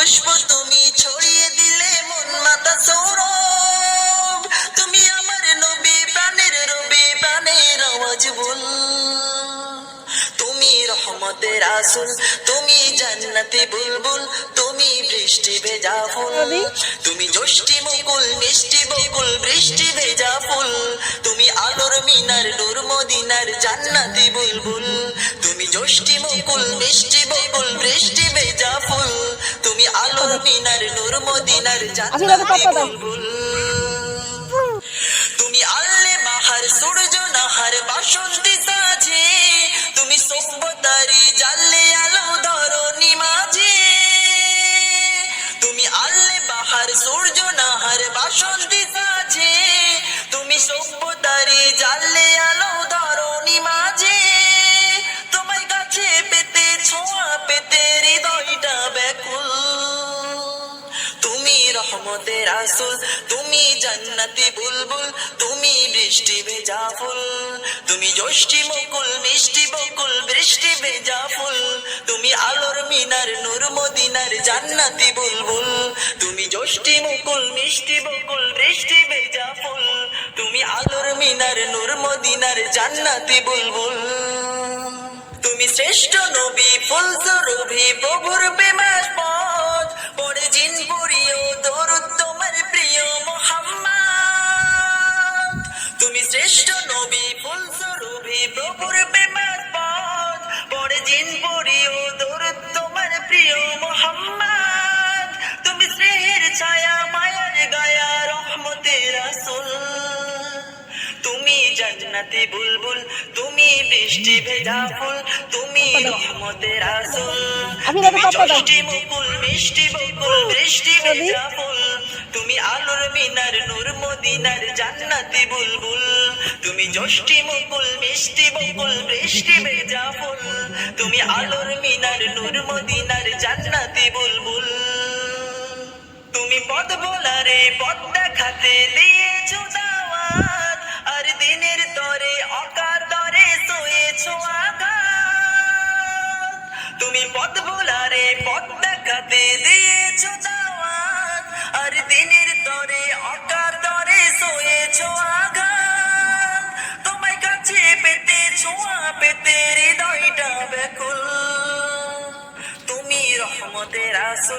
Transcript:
পুষ্প তুমি ছড়িয়ে দিলে মন মাতা সৌরভ। তুমি আমার নবী প্রাণের রবি প্রাণের আওয়াজ বল। তুমি রহমতের আসল তুমি জান্নাতি বুলবুল তুমি বৃষ্টি ভেজা ফুল। তুমি জষ্টি মুকুল মিষ্টি বকুল বৃষ্টি ভেজা ফুল। তুমি আলোর মিনার নূর মদিনার জান্নাতি বুলবুল। তুমি জষ্টি মুকুল মিষ্টি মিনার নূর মদিনার তুমি আল্লে বাহার সূর্য নাহার বাসন্তী সাজে। তুমি সভ্যতারি জানলে আলো ধরনি মাঝে। তুমি আল্লে বাহার সূর্য নাহার বাসন্তী সাজে। তুমি সভ্যতারি জানলে আলো রহমতের আসল। তুমি জান্নাতি বুলবুল, তুমি বৃষ্টি ভেজা ফুল। তুমি জষ্টি মুকুল, মিষ্টি বকুল, বৃষ্টি ভেজা ফুল। তুমি আলোর মিনার, নূর মদিনার জান্নাতি বুলবুল। তুমি জষ্টি মুকুল, মিষ্টি বকুল, বৃষ্টি ভেজা ফুল। তুমি আলোর মিনার, নূর মদিনার জান্নাতি বুলবুল। তুমি শ্রেষ্ঠ নবী ফুল রবি প্রভুর প্রেমাস জান্নাতি বুলবুল তুমি বৃষ্টি ভেজা ফুল তুমি রহমতের আসল। তুমি। জষ্টি মুকুল মিষ্টি বকুল বৃষ্টি ভেজা ফুল। তুমি আলোর মিনার নূর মদিনার জান্নাতি বুলবুল। তুমি জষ্টি মুকুল মিষ্টি বকুল বৃষ্টি ভেজা ফুল। তুমি আলোর মিনার নূর মদিনার জান্নাতি বুলবুল। তুমি পথ বোলারে পথ দেখাতে ছোঁয়া পেতে হৃদয়টা ব্যাকুল। তুমি রহমতের আসল